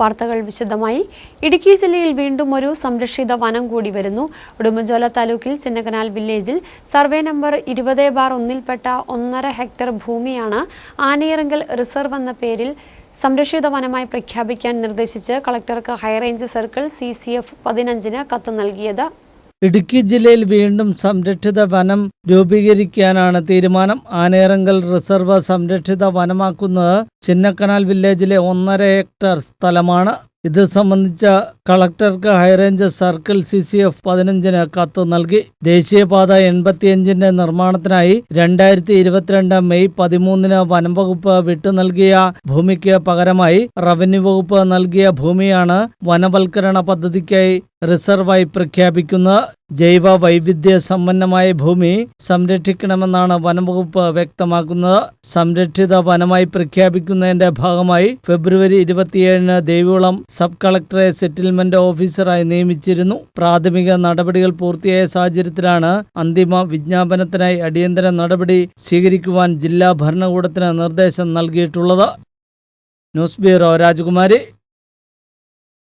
വാർത്തകൾ വിശദമായി. ഇടുക്കി ജില്ലയിൽ വീണ്ടും ഒരു സംരക്ഷിത വനം കൂടി വരുന്നു. ഉടുമ്പൻചോല താലൂക്കിൽ ചിന്നക്കനാൽ വില്ലേജിൽ സർവേ നമ്പർ ഇരുപത് ബാർ ഒന്നിൽപ്പെട്ട ഒന്നര ഹെക്ടർ ഭൂമിയാണ് ആനയിറങ്കൽ റിസർവ് എന്ന പേരിൽ സംരക്ഷിത വനമായി പ്രഖ്യാപിക്കാൻ നിർദ്ദേശിച്ച് കളക്ടർക്ക് high range circle C C F പതിനഞ്ചിന് കത്ത് നൽകിയത്. ഇടുക്കി ജില്ലയിൽ വീണ്ടും സംരക്ഷിത വനം രൂപീകരിക്കാനാണ് തീരുമാനം. ആനേറങ്കൽ റിസർവ് സംരക്ഷിത വനമാക്കുന്നത് ചിന്നക്കനാൽ വില്ലേജിലെ ഒന്നര ഹെക്ടർ സ്ഥലമാണ്. ഇത് സംബന്ധിച്ച കളക്ടർക്ക് high range circle C C F പതിനഞ്ചിന് കത്ത് നൽകി. ദേശീയപാത എൺപത്തിയഞ്ചിന്റെ നിർമ്മാണത്തിനായി രണ്ടായിരത്തി ഇരുപത്തിരണ്ട് മെയ് പതിമൂന്നിന് വനം വകുപ്പ് വിട്ടു നൽകിയ ഭൂമിക്ക് പകരമായി റവന്യൂ വകുപ്പ് നൽകിയ ഭൂമിയാണ് വനവൽക്കരണ പദ്ധതിക്കായി റിസർവായി പ്രഖ്യാപിക്കുന്ന ജൈവ വൈവിധ്യ സമ്പന്നമായ ഭൂമി സംരക്ഷിക്കണമെന്നാണ് വനംവകുപ്പ് വ്യക്തമാക്കുന്നത്. സംരക്ഷിത വനമായി പ്രഖ്യാപിക്കുന്നതിന്റെ ഭാഗമായി ഫെബ്രുവരി ഇരുപത്തിയേഴിന് ദേവികുളം സബ് കളക്ടറെ സെറ്റിൽമെന്റ് ഓഫീസറായി നിയമിച്ചിരുന്നു. പ്രാഥമിക നടപടികൾ പൂർത്തിയായ സാഹചര്യത്തിലാണ് അന്തിമ വിജ്ഞാപനത്തിനായി അടിയന്തര നടപടി സ്വീകരിക്കുവാൻ ജില്ലാ ഭരണകൂടത്തിന് നിർദ്ദേശം നൽകിയിട്ടുള്ളത്. ന്യൂസ് ബ്യൂറോ രാജകുമാരി.